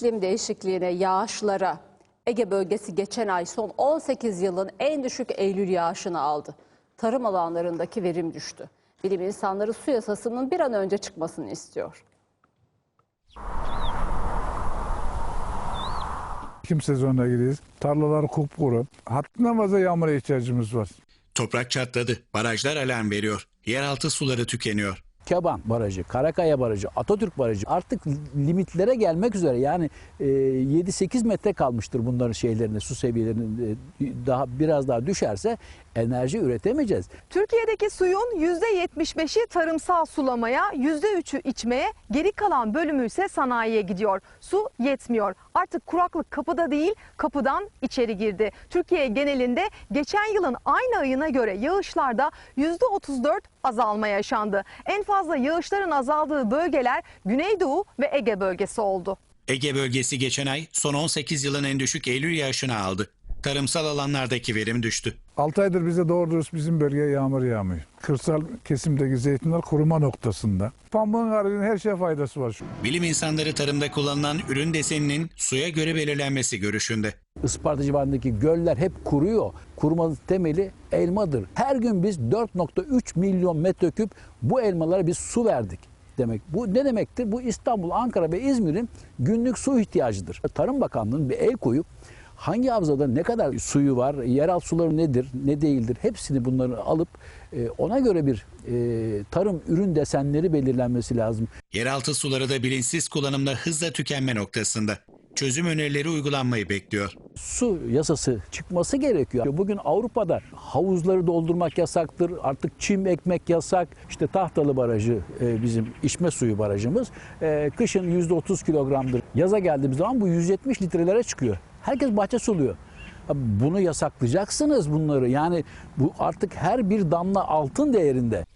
İklim değişikliğine, yağışlara Ege bölgesi geçen ay son 18 yılın en düşük Eylül yağışını aldı. Tarım alanlarındaki verim düştü. Bilim insanları su yasasının bir an önce çıkmasını istiyor. Ekim sezonuna giriyoruz. Tarlalar kupkuru. Hattına fazla yağmura ihtiyacımız var. Toprak çatladı. Barajlar alarm veriyor. Yeraltı suları tükeniyor. Keban Barajı, Karakaya Barajı, Atatürk Barajı artık limitlere gelmek üzere. Yani e, 7-8 metre kalmıştır bunların şeylerine, su seviyelerinin e, daha biraz daha düşerse enerji üretemeyeceğiz. Türkiye'deki suyun %75'i tarımsal sulamaya, %3'ü içmeye, geri kalan bölümü ise sanayiye gidiyor. Su yetmiyor. Artık kuraklık kapıda değil, kapıdan içeri girdi. Türkiye genelinde geçen yılın aynı ayına göre yağışlarda %34 azalma yaşandı. En fazla yağışların azaldığı bölgeler Güneydoğu ve Ege bölgesi oldu. Ege bölgesi geçen ay son 18 yılın en düşük Eylül yağışını aldı. Tarımsal alanlardaki verim düştü. 6 aydır bize doğru dürüst bizim bölgeye yağmur yağmıyor. Kırsal kesimdeki zeytinler kuruma noktasında. Pamuğun haricinde her şeye faydası var. Bilim insanları tarımda kullanılan ürün deseninin suya göre belirlenmesi görüşünde. Isparta civarındaki göller hep kuruyor. Kurumanın temeli elmadır. Her gün biz 4.3 milyon metreküp bu elmalara biz su verdik demek. Bu ne demektir? Bu İstanbul, Ankara ve İzmir'in günlük su ihtiyacıdır. Tarım Bakanlığı'nın bir el koyup hangi havzada ne kadar suyu var, yeraltı suları nedir, ne değildir hepsini bunları alıp e, ona göre bir e, tarım ürün desenleri belirlenmesi lazım. Yeraltı suları da bilinçsiz kullanımla hızla tükenme noktasında. Çözüm önerileri uygulanmayı bekliyor. su yasası çıkması gerekiyor. Bugün Avrupa'da havuzları doldurmak yasaktır. Artık çim ekmek yasak. İşte Tahtalı Barajı e, bizim içme suyu barajımız. Kışın %30 kilogramdır. Yaza geldiğimiz zaman bu 170 litrelere çıkıyor. Herkes bahçe suluyor. Bunu yasaklayacaksınız bunları. Yani bu artık her bir damla altın değerinde.